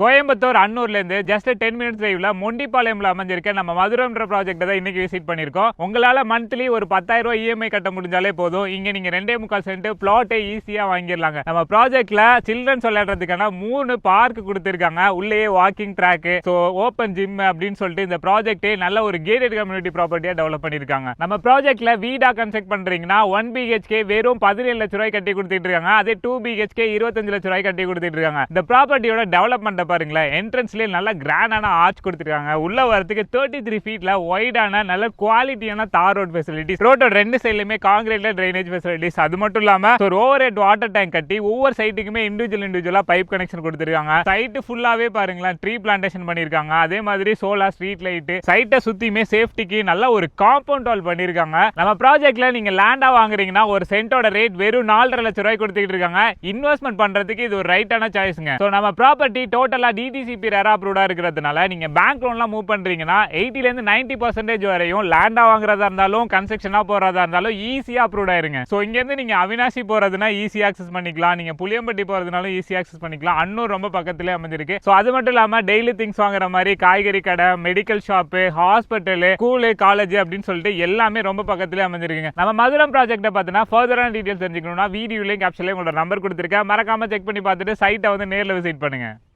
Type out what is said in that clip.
கோயம்புத்தூர் அன்னூர்லேருந்து just ten minutes டிரைவ்ல மொண்டிப்பாளையம்ல அமைஞ்சிருக்க நம்ம மதுரம்ன்ற ப்ராஜெக்ட் தான் இன்னைக்கு விசிட் பண்ணியிருக்கோம். உங்களால் மந்த்லி ஒரு பத்தாயிரம் ரூபாய் இஎம்ஐ கட்ட முடிஞ்சாலே போதும். இங்கே நீங்கள் ரெண்டே முக்கால் சென்ட் பிளாட்டை ஈஸியாக வாங்கிடலாங்க. நம்ம ப்ராஜெக்ட்ல சில்ட்ரன்ஸ் விளையாடுறதுக்கான மூணு பார்க் கொடுத்துருக்காங்க. உள்ளேயே walking track so open gym அப்படின்னு சொல்லிட்டு இந்த ப்ராஜெக்டே நல்ல ஒரு கேட்டட் கம்யூனிட்டி ப்ராப்பர்ட்டியாக டெவலப் பண்ணியிருக்காங்க. நம்ம ப்ராஜெக்ட்ல வீடா கன்ஸ்ட்ரக்ட் பண்ணுறீங்கன்னா ஒன் பிஹெச்கே வெறும் பதினேழு லட்ச ரூபாய் கட்டி கொடுத்துட்டு இருக்காங்க. அதே டூ பிஹெச்கே இருபத்தஞ்சு லட்ச ரூபாய் கட்டி கொடுத்துட்டு இருக்காங்க. இந்த ப்ராப்பர்ட்டியோட டெவலப்மெண்ட் பாருங்களேன். என்ட்ரன்ஸ்லேயே நல்ல கிராண்டான ஆர்ச் கொடுத்துருக்காங்க. உள்ள வரதுக்கு தேர்ட்டி த்ரீ ஃபீட்ல ஒய்டான நல்ல குவாலிட்டியான தார் ரோட் ஃபெசிலிட்டிஸ் ரோட்டோட ரெண்டு சைட்லையுமே காங்கிரீட்ல ட்ரைனேஜ் ஃபெசிலிட்டிஸ் அது மட்டும் இல்லாம ஒரு ஓவர் ஹெட் வாட்டர் டேங்க் கட்டி ஒவ்வொரு சைட்டுக்குமே இண்டிவிஜுவல் இண்டிவிஜுவலாக பைப் கனெக்ஷன் கொடுத்துருக்காங்க. சைட்டு ஃபுல்லாவே பாருங்களேன் ட்ரீ பிளான்டேஷன் பண்ணியிருக்காங்க. அதே மாதிரி சோலார் ஸ்ட்ரீட் லைட்டு சைட்டை சுத்தியுமே சேஃப்டிக்கு நல்ல ஒரு காம்பவுண்ட் வால் பண்ணியிருக்காங்க. நம்ம ப்ராஜெக்ட்ல நீங்க லேண்டா வாங்குறீங்கன்னா ஒரு சென்ட்டோட ரேட் வெறும் நாலரை லட்சம் ரூபாய் கொடுத்துட்டு இருக்காங்க. இன்வெஸ்ட்மெண்ட் பண்றதுக்கு இது ஒரு ரைட்டான சாய்ஸுங்க ஸோ நம்ம ப்ராப்பர்ட்டி டோட்டல் டிடிசிபி ரேரா அப்ரூவ்டா இருக்கிறதுனால நீங்க பேங்க் லோன்லாம் மூவ் பண்றீங்கன்னா எயிட்டிலேருந்து நைன்ட்டி பர்சன்டேஜ் வரையும் லேண்டா வாங்குறதா இருந்தாலும் கன்ஸ்ட்ரக்ஷனாக போறதா இருந்தாலும் ஈஸியாக அப்ரூவ் ஆயிருங்க. ஸோ இங்கேருந்து நீங்கள் நீங்க அவினாசி போகிறதுனா ஈஸியாக ஆக்சஸ் பண்ணிக்கலாம். நீங்கள் புளியம்பட்டி போறதுனாலும் ஈஸியாக ஆக்சஸ் பண்ணிக்கலாம். அன்னூர் ரொம்ப பக்கத்துலேயே அமைஞ்சிருக்கு. ஸோ அது மட்டும் இல்லாம டெய்லி திங்ஸ் வாங்குற மாதிரி காய்கறி கடை medical shop hospital school college அப்படின்னு சொல்லிட்டு எல்லாமே ரொம்ப பக்கத்திலே அமைஞ்சிருக்குங்க. நம்ம மதுரம் ப்ராஜெக்ட்டை பார்த்தீங்கன்னா ஃபர்தரான டீடைல்ஸ் தெரிஞ்சுக்கணும்னா வீடியோலையும் கேப்ஷன்லையும் உங்களோட நம்பர் கொடுத்துருக்கேன். மறக்காம செக் பண்ணி பார்த்துட்டு சைட்டை வந்து நேரில் விசிட் பண்ணுங்க.